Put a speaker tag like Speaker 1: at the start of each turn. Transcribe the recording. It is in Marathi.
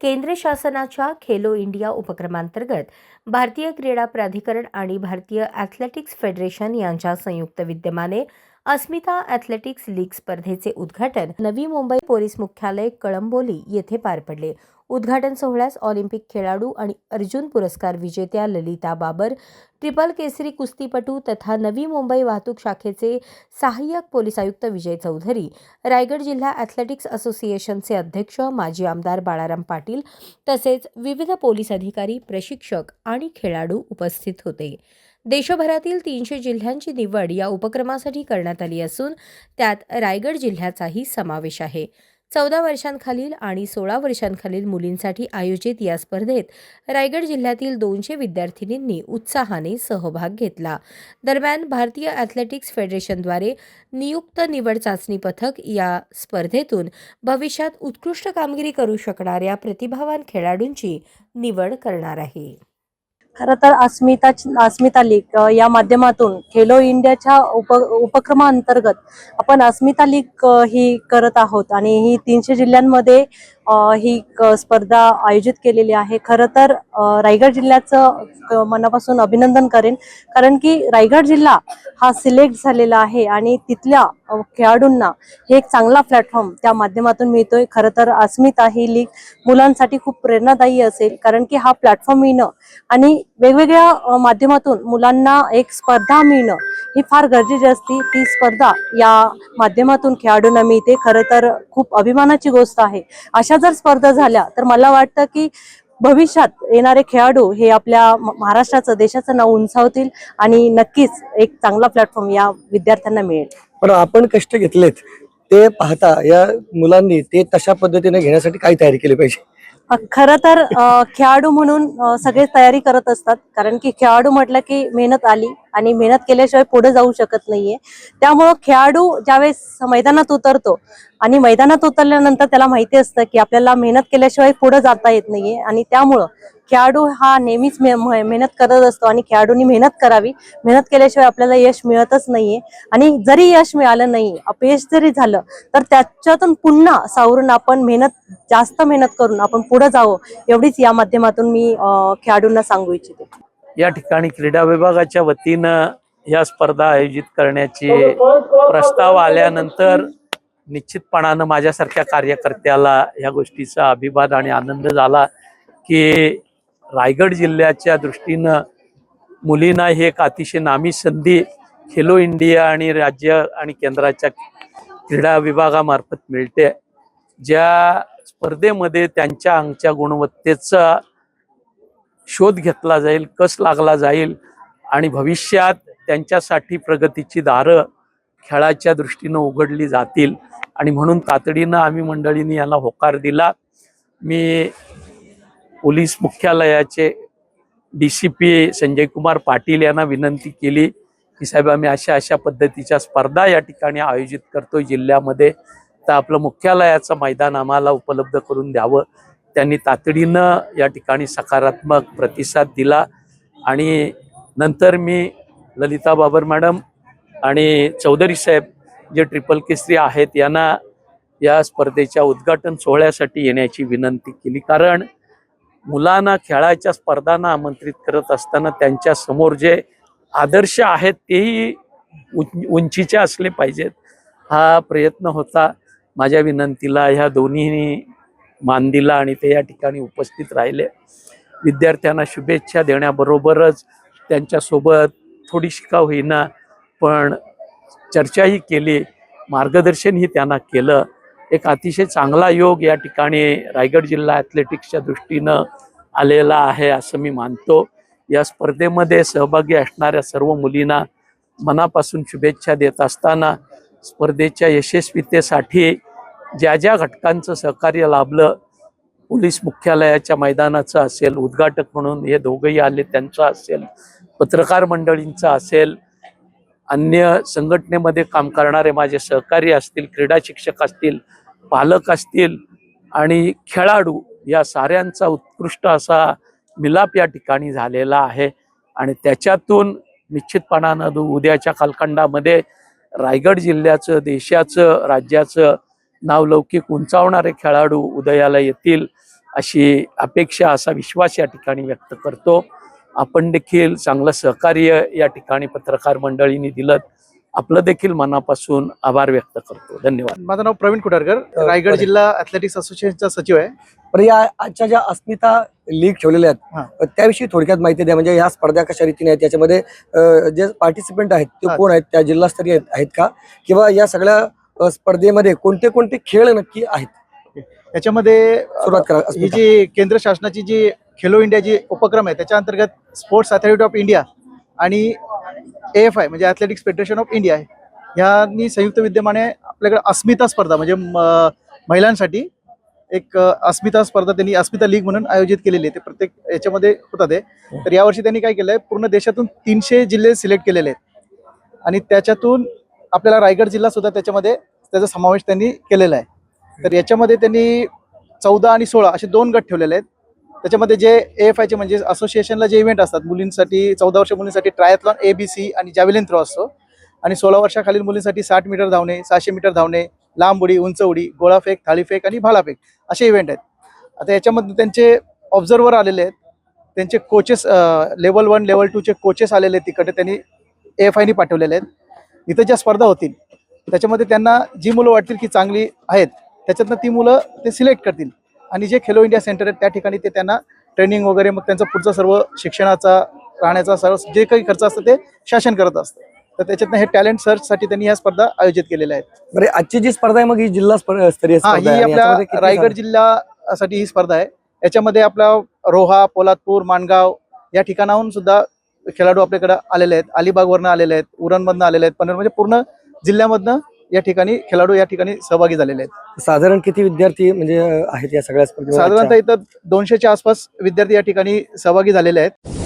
Speaker 1: केंद्र शासनाच्या खेलो इंडिया उपक्रमांतर्गत भारतीय क्रीडा प्राधिकरण आणि भारतीय ॲथलेटिक्स फेडरेशन यांच्या संयुक्त विद्यमाने अस्मिता ॲथलेटिक्स लीग स्पर्धेचे उद्घाटन नवी मुंबई पोलीस मुख्यालय कळंबोली येथे पार पडले. उद्घाटन सोहळ्यास ऑलिम्पिक खेळाडू आणि अर्जुन पुरस्कार विजेत्या ललिता बाबर ट्रिपल केसरी कुस्तीपटू तथा नवी मुंबई वाहतूक शाखेचे सहाय्यक पोलीस आयुक्त विजय चौधरी रायगड जिल्हा ॲथलेटिक्स असोसिएशनचे अध्यक्ष माजी आमदार बाळाराम पाटील तसेच विविध पोलीस अधिकारी प्रशिक्षक आणि खेळाडू उपस्थित होते. देशभरातील तीनशे जिल्ह्यांची निवड या उपक्रमासाठी करण्यात आली असून त्यात रायगड जिल्ह्याचाही समावेश आहे. चौदा वर्षांखालील आणि सोळा वर्षांखालील मुलींसाठी आयोजित या स्पर्धेत रायगड जिल्ह्यातील दोनशे विद्यार्थिनींनी उत्साहाने सहभाग घेतला. दरम्यान भारतीय ॲथलेटिक्स फेडरेशनद्वारे नियुक्त निवड चाचणी पथक या स्पर्धेतून भविष्यात उत्कृष्ट कामगिरी करू शकणाऱ्या प्रतिभावान खेळाडूंची निवड करणार आहे.
Speaker 2: खरं तर अस्मिता अस्मिता लीग या माध्यमातून खेलो इंडियाच्या उप उपक्रमाअंतर्गत आपण अस्मिता लीग ही करत आहोत. आणि ही तीनशे जिल्ह्यांमध्ये ही स्पर्धा आयोजित केलेली आहे. खरं तर रायगड जिल्ह्याचं मनापासून अभिनंदन करेन. कारण की रायगड जिल्हा हा सिलेक्ट झालेला आहे आणि तिथल्या खेळाडूंना हे एक चांगला प्लॅटफॉर्म त्या माध्यमातून मिळतोय. खरं तर अस्मिता ही लीग मुलांसाठी खूप प्रेरणादायी असेल. कारण की हा प्लॅटफॉर्म येणं आणि वेगवेगळ्या माध्यमातून मुलांना एक स्पर्धा मिळणं ही फार गरजेची असते. ती स्पर्धा या माध्यमातून खेळाडूंना मिळते. खरं तर खूप अभिमानाची गोष्ट आहे. अशा जर स्पर्धा झाल्या तर मला वाटतं की भविष्यात येणारे खेळाडू हे आपल्या महाराष्ट्राचं देशाचं नाव उंचावतील आणि नक्कीच एक चांगला प्लॅटफॉर्म या विद्यार्थ्यांना मिळेल.
Speaker 3: पण आपण कष्ट घेतलेत ते पाहता या मुलांनी ते तशा पद्धतीने घेण्यासाठी काय तयारी केली पाहिजे.
Speaker 2: खरं तर खेळाडू म्हणून सगळे तयारी करत असतात. कारण की खेळाडू म्हटलं की मेहनत आली आणि मेहनत केल्याशिवाय पुढे जाऊ शकत नाहीये. त्यामुळं खेळाडू ज्यावेळेस मैदानात उतरतो आणि मैदानात उतरल्यानंतर त्याला माहिती असतं की आपल्याला मेहनत केल्याशिवाय पुढे जाता येत नाहीये. आणि त्यामुळं खेळाडू हा नेहमीच मेहनत करत असतो आणि खेळाडूंनी मेहनत करावी. मेहनत केल्याशिवाय आपल्याला यश मिळतच नाहीये. आणि जरी यश मिळालं नाही अपयश जरी झालं तर त्याच्यातून पुन्हा सावरून आपण मेहनत जास्त मेहनत करून आपण पुढे जावं एवढीच या माध्यमातून मी खेळाडूंना सांगू इच्छिते.
Speaker 4: या ठिकाणी क्रीडा विभागाच्या वतीनं या स्पर्धा आयोजित करण्याची प्रस्ताव आल्यानंतर निश्चितपणानं माझ्यासारख्या कार्यकर्त्याला या गोष्टीचा अभिवाद आणि आनंद झाला की रायगड जिल्ह्याच्या दृष्टीनं मुलींना ही एक अतिशय नामी संधी खेलो इंडिया आणि राज्य आणि केंद्राच्या क्रीडा विभागामार्फत मिळते. ज्या स्पर्धेमध्ये त्यांच्या अंगच्या गुणवत्तेचा शोध घेतला जाईल कस लागला जाईल आणि भविष्यात त्यांच्यासाठी प्रगतीची दारं खेळाच्या दृष्टीनं उघडली जातील. आणि म्हणून तातडीनं आम्ही मंडळींनी याला होकार दिला. मी पोलीस मुख्यालयाचे D C P Sanjay Kumar Patil यांना विनंती केली की साहेब आम्ही अशा अशा पद्धतीच्या स्पर्धा या ठिकाणी आयोजित करतो जिल्ह्यामध्ये. तर आपलं मुख्यालयाचं मैदान आम्हाला उपलब्ध करून द्यावं. त्यांनी तातडीनं या ठिकाणी सकारात्मक प्रतिसाद दिला. आणि नंतर मी ललिता बाबर मॅडम आणि चौधरी साहेब जे ट्रिपल केसरी आहेत यांना या स्पर्धेच्या उद्घाटन सोहळ्यासाठी येण्याची विनंती केली. कारण मुलांना खेळाच्या स्पर्धांना आमंत्रित करत असताना त्यांच्यासमोर जे आदर्श आहेत तेही उंचीचे असले पाहिजेत. हा प्रयत्न होता. माझ्या विनंतीला ह्या दोन्ही मान दिला आणि ते या ठिकाणी उपस्थित राहिले. विद्यार्थ्यांना शुभेच्छा देण्याबरोबरच त्यांच्यासोबत थोडीशी का होईना पण चर्चाही केली. मार्गदर्शनही त्यांना केलं. एक अतिशय चांगला योग या ठिकाणी रायगड जिल्हा ॲथलेटिक्सच्या दृष्टीनं आलेला आहे असं मी मानतो. या स्पर्धेमध्ये सहभागी असणाऱ्या सर्व मुलींना मनापासून शुभेच्छा देत असताना स्पर्धेच्या यशस्वीतेसाठी ज्या ज्या घटकांचं सहकार्य लाभलं पोलीस मुख्यालयाच्या मैदानाचं असेल उद्घाटक म्हणून हे दोघंही आले त्यांचं असेल पत्रकार मंडळींचं असेल अन्य संघटनेमध्ये काम करणारे माझे सहकारी असतील क्रीडा शिक्षक असतील पालक असतील आणि खेळाडू या साऱ्यांचा उत्कृष्ट असा मिलाप या ठिकाणी झालेला आहे. आणि त्याच्यातून निश्चितपणानं उद्याच्या कालखंडामध्ये रायगड जिल्ह्याचं देशाचं राज्याचं नावलौकिक उंचावणारे खेळाडू उदयाला येतील अशी अपेक्षा असा विश्वास या ठिकाणी व्यक्त करतो. आपण देखील चांगलं सहकार्य या ठिकाणी पत्रकार मंडळींनी दिलं आपलं देखील मनापासून आभार व्यक्त करतो. धन्यवाद.
Speaker 5: माझं नाव प्रवीण कुटारकर रायगड. जिल्हा ॲथलेटिक्स असोसिएशनचा सचिव आहे.
Speaker 3: पण या आजच्या ज्या अस्मिता लीग ठेवलेल्या
Speaker 5: हा.
Speaker 3: आहेत त्याविषयी थोडक्यात माहिती द्या. म्हणजे ह्या स्पर्धा कशा रीतीने आहेत? याच्यामध्ये अ, जे पार्टिसिपंट आहेत ते. कोण आहेत? त्या जिल्हास्तरीय आहेत- आहेत का? किंवा या सगळ्या स्पर्धेमध्ये कोणते कोणते खेळ नक्की आहेत?
Speaker 5: याच्यामध्ये
Speaker 3: सुरुवात करा
Speaker 5: ही. जी केंद्र शासनाची जी खेलो इंडिया जी उपक्रम आहे त्याच्या अंतर्गत स्पोर्ट्स अथॉरिटी ऑफ इंडिया आणि ए एफ आय म्हणजे ॲथलेटिक्स फेडरेशन ऑफ इंडिया आहे. ह्यांनी संयुक्त विद्यमाने आपल्याकडे अस्मिता स्पर्धा म्हणजे म- महिलांसाठी एक अस्मिता स्पर्धा त्यांनी अस्मिता लीग म्हणून आयोजित केलेली आहे. ते प्रत्येक याच्यामध्ये होतात ते. तर यावर्षी त्यांनी काय केलंय पूर्ण देशातून तीनशे जिल्हे सिलेक्ट केलेले आहेत. आणि त्याच्यातून आपल्याला रायगड जिल्हा सुद्धा त्याच्यामध्ये त्याचा समावेश त्यांनी केलेला आहे. तर याच्यामध्ये त्यांनी चौदा आणि सोळा असे दोन गट ठेवलेले आहेत. त्याच्यामध्ये जे ए एफ आयचे म्हणजे असोसिएशनला जे इव्हेंट असतात मुलींसाठी चौदा वर्ष मुलींसाठी ट्रायथलॉन ए बी सी आणि जॅव्हलिन थ्रो असतो. आणि सोळा वर्षाखालील मुलींसाठी साठ मीटर धावणे सहाशे मीटर धावणे लांब उडी उंच उडी गोळाफेक थाळीफेक आणि भालाफेक असे इव्हेंट आहेत. आता याच्यामध्ये त्यांचे ऑब्झर्वर आलेले आहेत. त्यांचे कोचेस लेवल वन लेवल टूचे कोचेस आलेले आहेत तिकडे. त्यांनी ए एफ आयनी पाठवलेले आहेत. इथं ज्या स्पर्धा होतील त्याच्यामध्ये त्यांना जी मुलं वाटतील की चांगली आहेत त्याच्यातनं ती मुलं ते सिलेक्ट करतील. आणि जे खेलो इंडिया सेंटर आहेत त्या ठिकाणी ते त्यांना ट्रेनिंग वगैरे मग त्यांचं पुढचं सर्व शिक्षणाचा राहण्याचा सर्व जे काही खर्च असतं ते शासन करत असतं. तर त्याच्यातनं हे टॅलेंट सर्चसाठी त्यांनी ह्या स्पर्धा आयोजित केलेल्या आहेत.
Speaker 3: बरे आजची जी स्पर्धा आहे मग ही जिल्हा स्तरीय
Speaker 5: हा आपल्या रायगड जिल्ह्यासाठी ही स्पर्धा आहे. याच्यामध्ये आपला रोहा पोलादपूर माणगाव या ठिकाणाहून सुद्धा खेळाडू आपल्याकडे आलेले आहेत. अलिबागवरनं आलेले आहेत. उरणमधनं आलेले आहेत. पनवेल म्हणजे पूर्ण जिल्ह्यामधनं या ठिकाणी खेळाडू या ठिकाणी सहभागी झालेले आहेत.
Speaker 3: साधारण किती विद्यार्थी म्हणजे आहेत या सगळ्या
Speaker 5: साधारणतः इथं दोनशेच्या आसपास विद्यार्थी या ठिकाणी सहभागी झालेले आहेत.